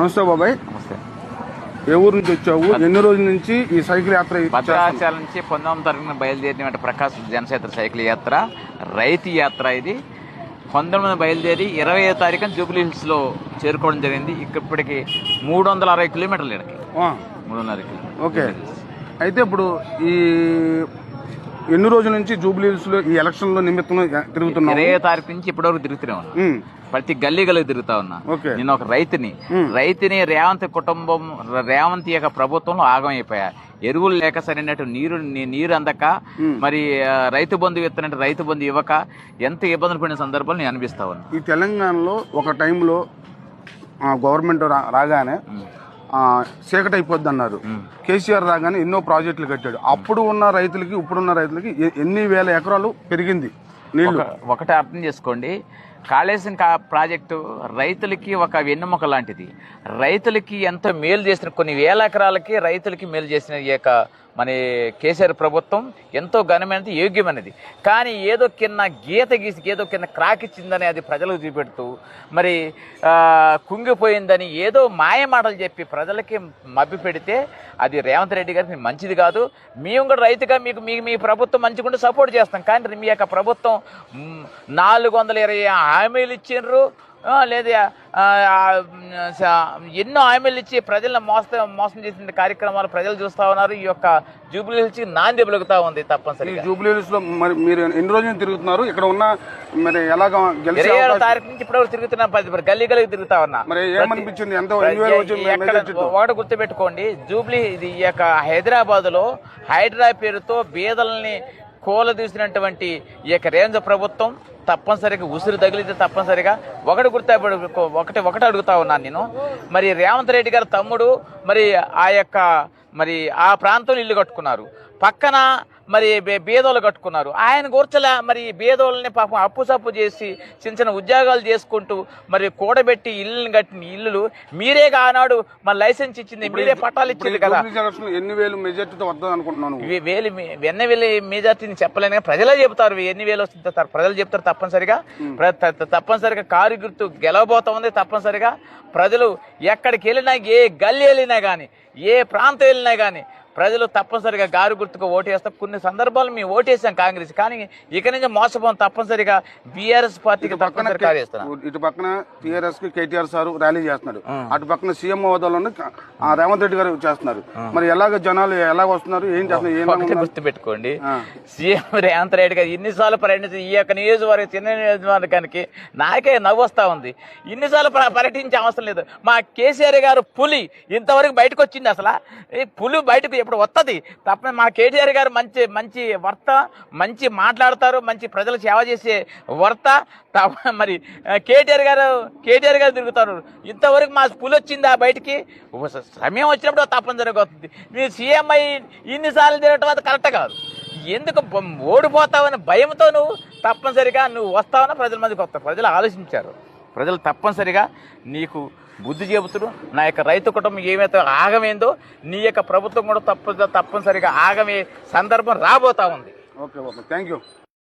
నమస్తే బాబాయ్. నమస్తే. ఏ ఊరు నుంచి వచ్చావు? ఎన్ని రోజుల నుంచి ఈ సైకిల్ యాత్ర? భద్రాచలం నుంచి పంతొమ్మిది తారీఖున బయలుదేరిన ప్రకాశ్ జనసేన సైకిల్ యాత్ర రైతు యాత్ర ఇది. పంతొమ్మిది బయలుదేరి ఇరవై తారీఖున జూబ్లీ హిల్స్లో చేరుకోవడం జరిగింది. ఇప్పటికి మూడు వందల అరవై కిలోమీటర్లు ఇక్కడికి మూడు వందల అరవై ఓకే. అయితే ఇప్పుడు ఈ ఎన్ని రోజుల నుంచి జూబ్లీ హిల్స్లో ఈ ఎలక్షన్లో నిమిత్తం తిరుగుతున్నావు? ఇరవై తారీఖు నుంచి ఇప్పటివరకు తిరుగుతూనే ఉన్నా. ప్రతి గల్లీ గల్లీ తిరుగుతా ఉన్నా. నేను ఒక రైతుని. రైతుని రేవంత్ కుటుంబం రేవంత్ యొక్క ప్రభుత్వంలో ఆగమైపోయా ఎరువులు లేక సరైనట్టు నీరు నీరు అందక. మరి రైతు బంధు ఇస్తున్నట్టు రైతు బంధు ఇవ్వక ఎంత ఇబ్బందులు పడిన సందర్భాలు నేను అనిపిస్తా ఉన్నా. ఈ తెలంగాణలో ఒక టైంలో గవర్నమెంట్ రాగానే చీకటి అయిపోద్ది అన్నారు. కేసీఆర్ రాగానే ఎన్నో ప్రాజెక్టులు కట్టాడు. అప్పుడు ఉన్న రైతులకి ఇప్పుడున్న రైతులకి ఎన్ని వేల ఎకరాలు పెరిగింది ఒక ఒకటి అర్థం చేసుకోండి. కాళేశం కా ప్రాజెక్టు రైతులకి ఒక వెన్నెముక లాంటిది. రైతులకి ఎంతో మేలు చేసిన కొన్ని వేల ఎకరాలకి రైతులకి మేలు చేసిన ఈ యొక్క మన కేసీఆర్ ప్రభుత్వం ఎంతో ఘనమైనది యోగ్యమైనది. కానీ ఏదో కింద గీత గీసి ఏదో కింద క్రాక్ ఇచ్చిందని అది ప్రజలకు చూపెడుతూ మరి కుంగిపోయిందని ఏదో మాయ మాటలు చెప్పి ప్రజలకి మభ్య పెడితే అది రేవంత్ రెడ్డి గారికి మంచిది కాదు. మేము కూడా రైతుగా మీకు మీ మీ ప్రభుత్వం మంచిగా సపోర్ట్ చేస్తాం. కానీ మీ యొక్క ప్రభుత్వం నాలుగు వందల ఇరవై హామీలు ఇచ్చిండ్రు. లేదా ఎన్నో హామీలు ఇచ్చి ప్రజలను మోసం మోసం చేసిన కార్యక్రమాలు ప్రజలు చూస్తా ఉన్నారు. ఈ యొక్క జూబ్లీ హిల్స్ నాంది వెలుగుతా ఉంది ఈ తప్పనిసరిగా జూబ్లీ హిల్స్లో మరి మీరు ఎన్ని రోజులు తిరుగుతున్నారు? ఇక్కడ ఉన్న మరి ఎలాగ గెలిచే ఇరవై ఏడో తారీఖు నుంచి ఇప్పటివరకు తిరుగుతున్నా పది గల్లీ గల్లీ తిరుగుతా ఉన్నా. మరి ఏమనిపించింది? ఎంత? ఒకటి గుర్తుపెట్టుకోండి. జూబ్లీ ఇది ఈ యొక్క హైదరాబాద్లో హైడ్రా పేరుతో బీదల్ని కూలదీసినటువంటి ఈ యొక్క రేంజ్ ప్రభుత్వం తప్పనిసరిగా ఉసిరు తగిలితే తప్పనిసరిగా ఒకటి గుర్తు ఒకటి ఒకటి అడుగుతా ఉన్నాను నేను. మరి రేవంత్ రెడ్డి గారి తమ్ముడు మరి ఆ యొక్క మరి ఆ ప్రాంతంలో ఇల్లు కట్టుకున్నారు. పక్కన మరి బే- బీదోళ్ళు కట్టుకున్నారు. ఆయన కూర్చలే మరి బీదోళ్ళని పాపం అప్పు సప్పు చేసి చిన్న చిన్న ఉద్యోగాలు చేసుకుంటూ మరి కూడబెట్టి ఇల్లుని కట్టిన ఇల్లులు మీరే ఆనాడు మన లైసెన్స్ ఇచ్చింది మీరే పట్టాలు ఇచ్చింది కదా. ఎన్ని వేలు మెజార్టీతో వద్దాం అనుకుంటున్నాను ఇవి వేలు వెన్న వేలు మెజార్టీని చెప్పలేను కానీ ప్రజలే చెబుతారు ఎన్ని వేలు వస్తుంది. ప్రజలు చెప్తారు తప్పనిసరిగా. తప్పనిసరిగా కారు గుర్తు గెలవబోతా ఉంది తప్పనిసరిగా. ప్రజలు ఎక్కడికి వెళ్ళినా ఏ గల్లీ వెళ్ళినా కానీ ఏ ప్రాంతం వెళ్ళినా కానీ ప్రజలు తప్పనిసరిగా గారు గుర్తుకు ఓటేస్తాం. కొన్ని సందర్భాలు మేము ఓటేసాం కాంగ్రెస్ కానీ ఇక నుంచి మోసపోం తప్పనిసరిగా బీఆర్ఎస్ పార్టీకి ఇటు పక్కన టిఆర్ఎస్కి కేటీఆర్ సార్ ర్యాలీ చేస్తున్నాడు. అటు పక్కన సీఎం ఆ రేవంత్ రెడ్డి గారు చేస్తున్నారు. మరి ఎలాగ జనాలు ఎలా వస్తున్నారు? ఏం చేస్తున్నారు? గుర్తుపెట్టుకోండి. ఆ. సీఎం రేవంత్ రెడ్డి గారు ఇన్నిసార్లు పర్యటించి ఈ యొక్క నియోజకవర్గం చిన్న నియోజకవర్గానికి నాకే నవ్వు వస్తా ఉంది. ఇన్నిసార్లు పర్యటించే అవసరం లేదు. మా కేసీఆర్ గారు పులి ఇంతవరకు బయటకు వచ్చింది అసలు. పులి బయటకు ఇప్పుడు వస్తుంది తప్ప మా కేటీఆర్ గారు మంచి మంచి వర్త మంచి మాట్లాడతారు మంచి ప్రజలు సేవ చేసే వర్త. తప్ప- మరి కేటీఆర్ గారు కేటీఆర్ గారు తిరుగుతారు. ఇంతవరకు మా పులి వచ్చిందా బయటికి? సమయం వచ్చినప్పుడు తప్పనిసరిగా వస్తుంది మీరు సీఎం అయ్యి ఇన్నిసార్లు తిరగటం అది కరెక్ట్ కాదు. ఎందుకు ఓడిపోతావని భయంతో నువ్వు తప్పనిసరిగా నువ్వు వస్తావని ప్రజల మందికి వస్తావు ప్రజలు ఆలోచించారు. ప్రజలు తప్పనిసరిగా నీకు బుద్ధి చెబుతుడు నా యొక్క రైతు కుటుంబం ఏమైతే ఆగమైందో నీ యొక్క ప్రభుత్వం కూడా తప్ప తప్పనిసరిగా ఆగమే సందర్భం రాబోతా ఉంది. Okay okay thank you